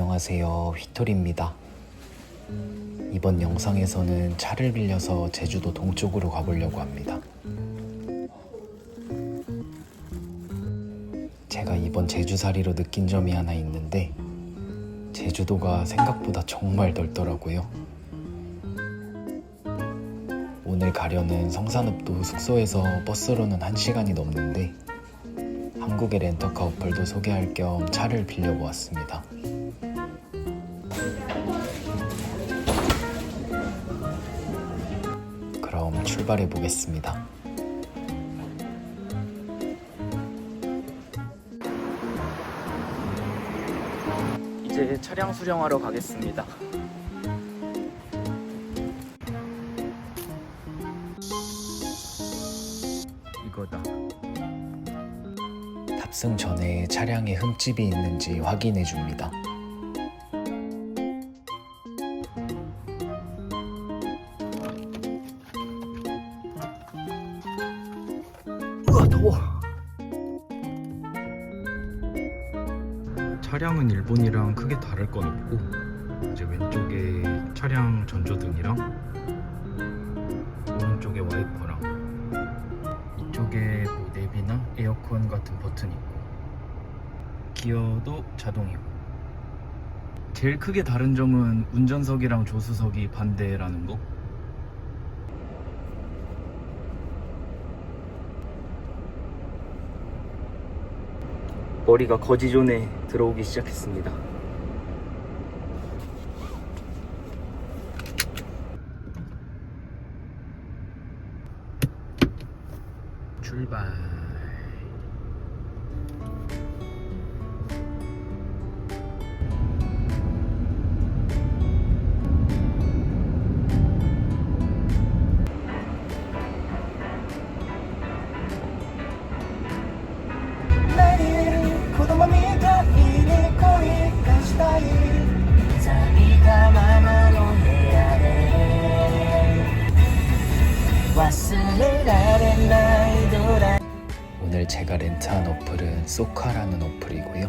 안녕하세요. 휘토리입니다. 이번 영상에서는 차를 빌려서 제주도 동쪽으로 가보려고 합니다. 제가 이번 제주살이로 느낀 점이 하나 있는데, 제주도가 생각보다 정말 넓더라고요. 오늘 가려는 성산읍도 숙소에서 버스로는 1시간이 넘는데, 한국의 렌터카 어플도 소개할 겸 차를 빌려보았습니다. 출발해 보겠습니다. 이제 차량 수령하러 가겠습니다. 이거다. 탑승 전에 차량에 흠집이 있는지 확인해 줍니다. 더워. 차량은 일본이랑 크게 다를 건 없고 이제 왼쪽에 차량 전조등이랑 오른쪽에 와이퍼랑 이쪽에 뭐 내비나 에어컨 같은 버튼 있고 기어도 자동이고 제일 크게 다른 점은 운전석이랑 조수석이 반대라는 거 머리가 거지존에 들어오기 시작했습니다. 출발 소카라는 어플이고요.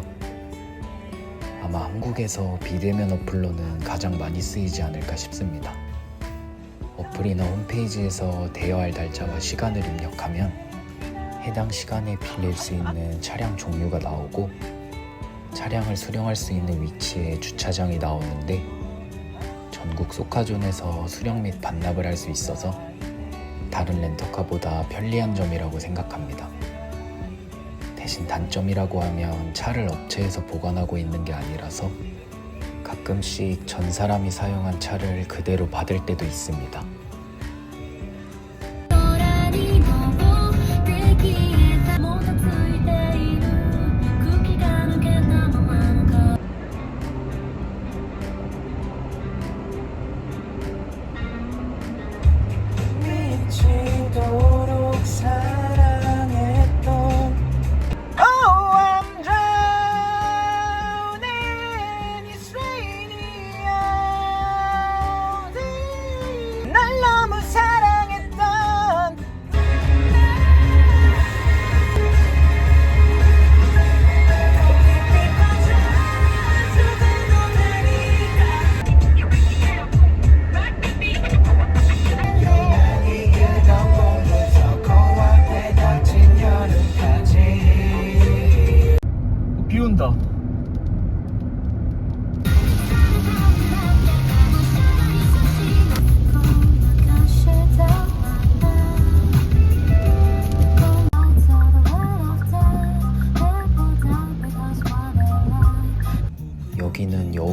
아마 한국에서 비대면 어플로는 가장 많이 쓰이지 않을까 싶습니다. 어플이나 홈페이지에서 대여할 날짜와 시간을 입력하면 해당 시간에 빌릴 수 있는 차량 종류가 나오고 차량을 수령할 수 있는 위치에 주차장이 나오는데 전국 소카존에서 수령 및 반납을 할 수 있어서 다른 렌터카보다 편리한 점이라고 생각합니다. 대신 단점이라고 하면 차를 업체에서 보관하고 있는 게 아니라서 가끔씩 전 사람이 사용한 차를 그대로 받을 때도 있습니다.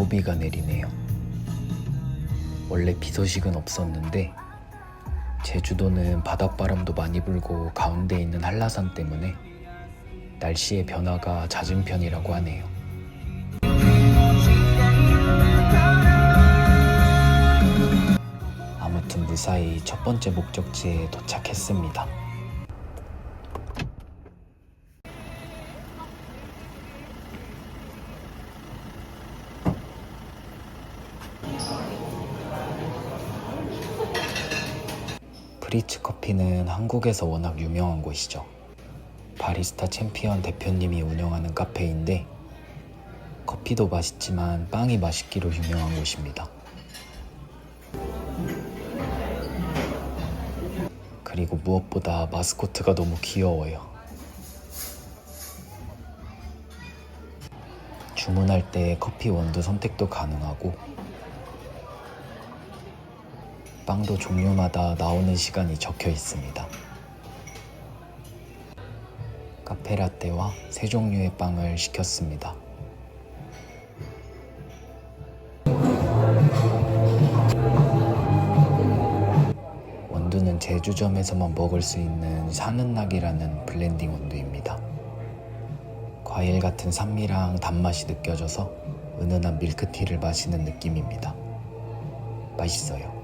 여우비가 내리네요. 원래 비 소식은 없었는데 제주도는 바닷바람도 많이 불고 가운데 있는 한라산 때문에 날씨의 변화가 잦은 편이라고 하네요. 아무튼 무사히 첫 번째 목적지에 도착했습니다. 프리츠 커피는 한국에서 워낙 유명한 곳이죠. 바리스타 챔피언 대표님이 운영하는 카페인데 커피도 맛있지만 빵이 맛있기로 유명한 곳입니다. 그리고 무엇보다 마스코트가 너무 귀여워요. 주문할 때 커피 원두 선택도 가능하고 빵도 종류마다 나오는 시간이 적혀 있습니다. 카페라떼와 세 종류의 빵을 시켰습니다. 원두는 제주점에서만 먹을 수 있는 사는 낙이라는 블렌딩 원두입니다. 과일 같은 산미랑 단맛이 느껴져서 은은한 밀크티를 마시는 느낌입니다. 맛있어요.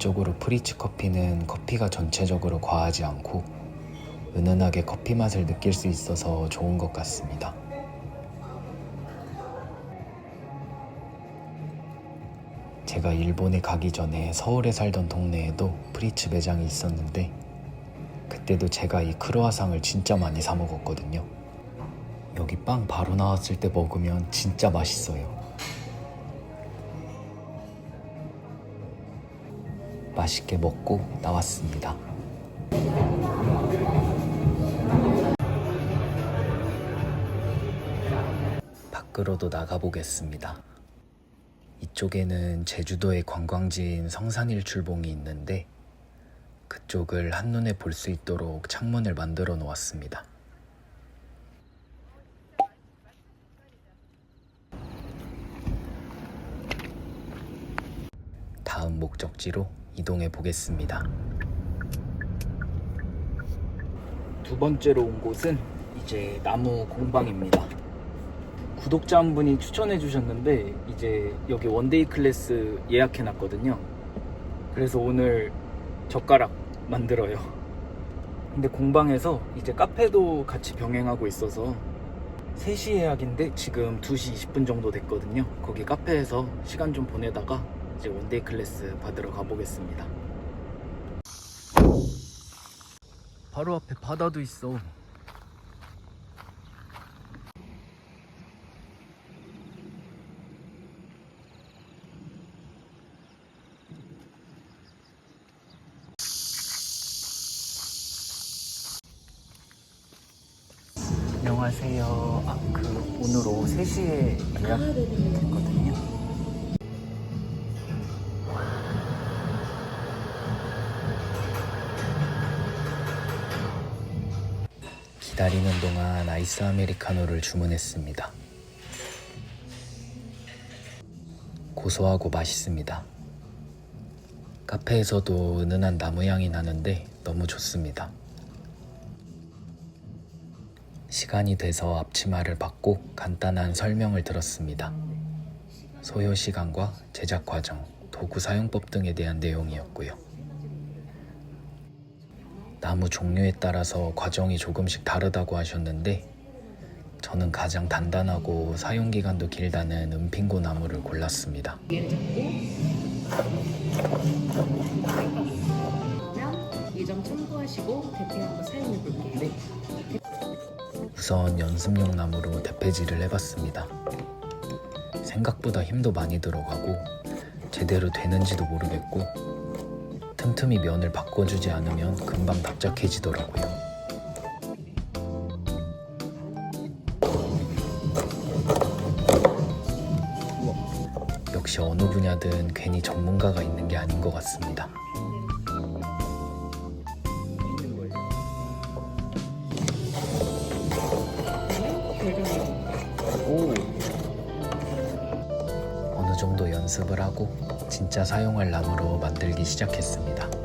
개인적으로 프리츠 커피는 커피가 전체적으로 과하지 않고 은은하게 커피 맛을 느낄 수 있어서 좋은 것 같습니다. 제가 일본에 가기 전에 서울에 살던 동네에도 프리츠 매장이 있었는데 그때도 제가 이 크로아상을 진짜 많이 사 먹었거든요. 여기 빵 바로 나왔을 때 먹으면 진짜 맛있어요. 맛있게 먹고 나왔습니다. 밖으로도 나가보겠습니다. 이쪽에는 제주도의 관광지인 성산일출봉이 있는데 그쪽을 한눈에 볼 수 있도록 창문을 만들어 놓았습니다. 다음 목적지로 이동해 보겠습니다. 두 번째로 온 곳은 이제 나무 공방입니다. 구독자 한 분이 추천해 주셨는데 이제 여기 원데이 클래스 예약해 놨거든요. 그래서 오늘 젓가락 만들어요. 근데 공방에서 이제 카페도 같이 병행하고 있어서 3시 예약인데 지금 2시 20분 정도 됐거든요. 거기 카페에서 시간 좀 보내다가 이제 원데이 클래스 받으러 가보겠습니다. 바로 앞에 바다도 있어. 안녕하세요. 아, 그 오늘 오후 3시에 예약했거든요. 기다리는 동안 아이스 아메리카노를 주문했습니다. 고소하고 맛있습니다. 카페에서도 은은한 나무 향이 나는데 너무 좋습니다. 시간이 돼서 앞치마를 받고 간단한 설명을 들었습니다. 소요 시간과 제작 과정, 도구 사용법 등에 대한 내용이었고요. 나무 종류에 따라서 과정이 조금씩 다르다고 하셨는데 저는 가장 단단하고 사용 기간도 길다는 은핑고 나무를 골랐습니다. 예정 참고하시고 대패 한번 사용해 볼게요. 우선 연습용 나무로 대패질을 해봤습니다. 생각보다 힘도 많이 들어가고 제대로 되는지도 모르겠고 틈틈이 면을 바꿔주지 않으면 금방 납작해지더라고요. 역시 어느 분야든 괜히 전문가가 있는 게 아닌 것 같습니다. 정도 연습을 하고 진짜 사용할 나무로 만들기 시작했습니다.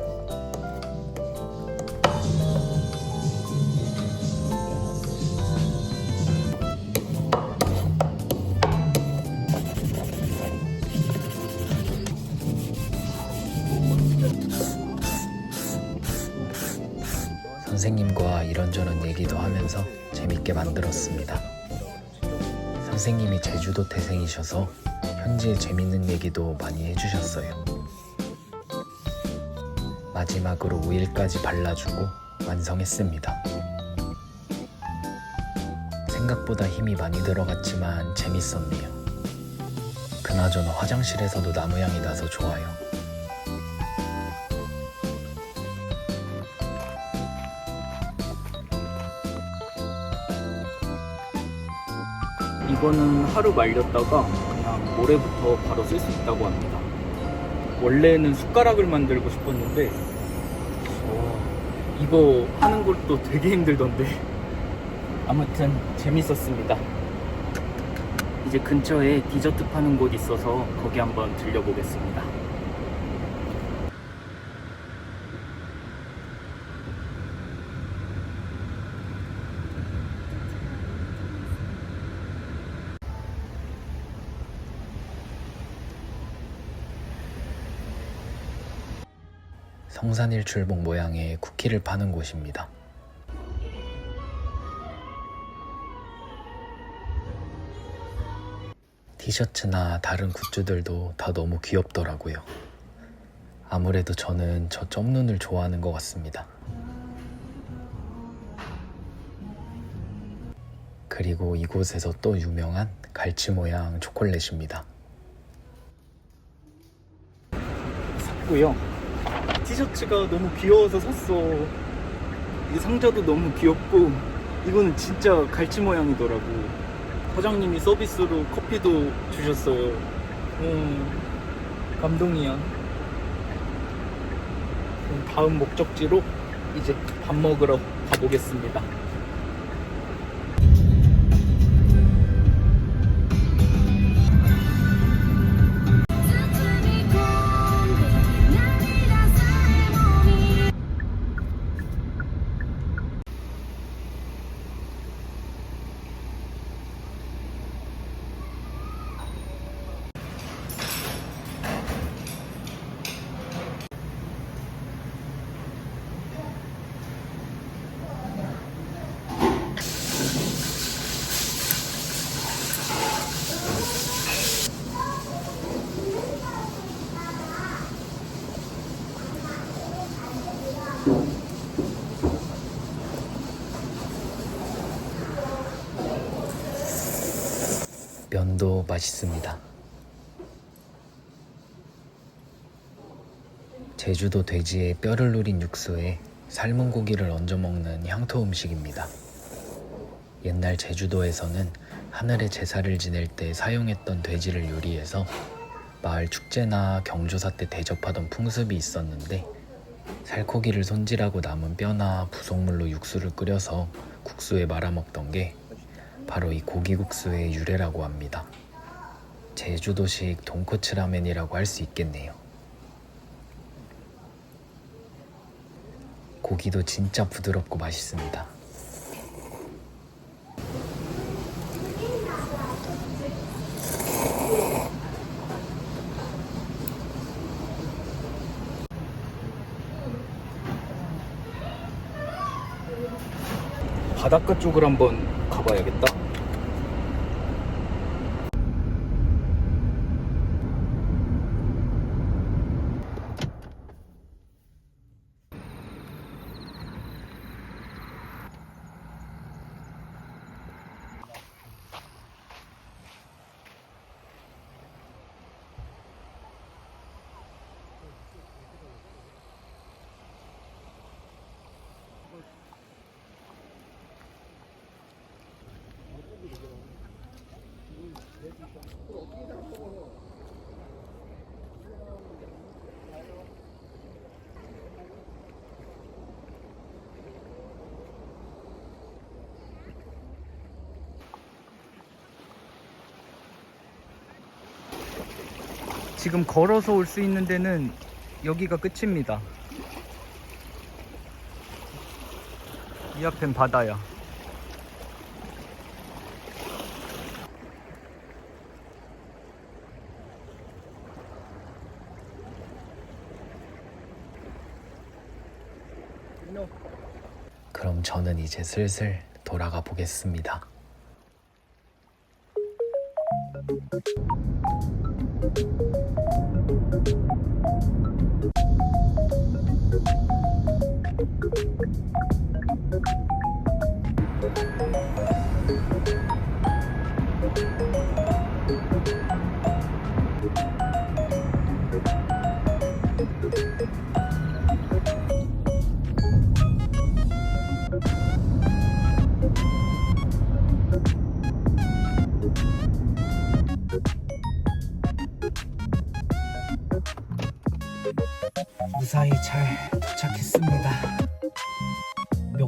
선생님이 제주도 태생이셔서 현지의 재밌는 얘기도 많이 해주셨어요. 마지막으로 오일까지 발라주고 완성했습니다. 생각보다 힘이 많이 들어갔지만 재밌었네요. 그나저나 화장실에서도 나무 향이 나서 좋아요. 이거는 하루 말렸다가 그냥 모레부터 바로 쓸 수 있다고 합니다. 원래는 숟가락을 만들고 싶었는데 어, 이거 하는 것도 되게 힘들던데 아무튼 재밌었습니다. 이제 근처에 디저트 파는 곳 있어서 거기 한번 들려보겠습니다. 성산일 출봉 모양의 쿠키를 파는 곳입니다. 티셔츠나 다른 굿즈들도 다 너무 귀엽더라고요. 아무래도 저는 저 점눈을 좋아하는 것 같습니다. 그리고 이곳에서 또 유명한 갈치 모양 초콜릿입니다. 샀고요. 티셔츠가 너무 귀여워서 샀어. 이 상자도 너무 귀엽고 이거는 진짜 갈치 모양이더라고. 사장님이 서비스로 커피도 주셨어요. 음, 감동이야. 그럼 다음 목적지로 이제 밥 먹으러 가보겠습니다. 맛있습니다. 제주도 돼지의 뼈를 누린 육수에 삶은 고기를 얹어 먹는 향토 음식입니다. 옛날 제주도에서는 하늘의 제사를 지낼 때 사용했던 돼지를 요리해서 마을 축제나 경조사 때 대접하던 풍습이 있었는데 살코기를 손질하고 남은 뼈나 부속물로 육수를 끓여서 국수에 말아 먹던 게 바로 이 고기국수의 유래라고 합니다. 제주도식 돈코츠 라멘이라고 할 수 있겠네요. 고기도 진짜 부드럽고 맛있습니다. 바닷가 쪽을 한번 가봐야겠다. 지금 걸어서 올 수 있는 데는 여기가 끝입니다. 이 앞엔 바다야. 그럼 저는 이제 슬슬 돌아가 보겠습니다.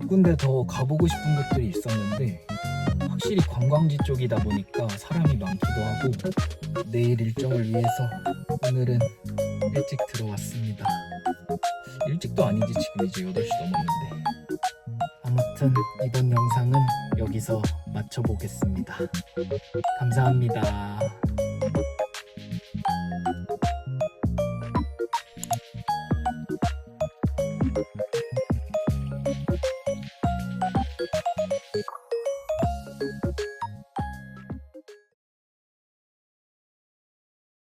군데 더 가보고 싶은 곳들이 있었는데 확실히 관광지 쪽이다 보니까 사람이 많기도 하고 내일 일정을 위해서 오늘은 일찍 들어왔습니다. 일찍도 아니지 지금 이제 8시 넘었는데 아무튼 이번 영상은 여기서 마쳐보겠습니다. 감사합니다.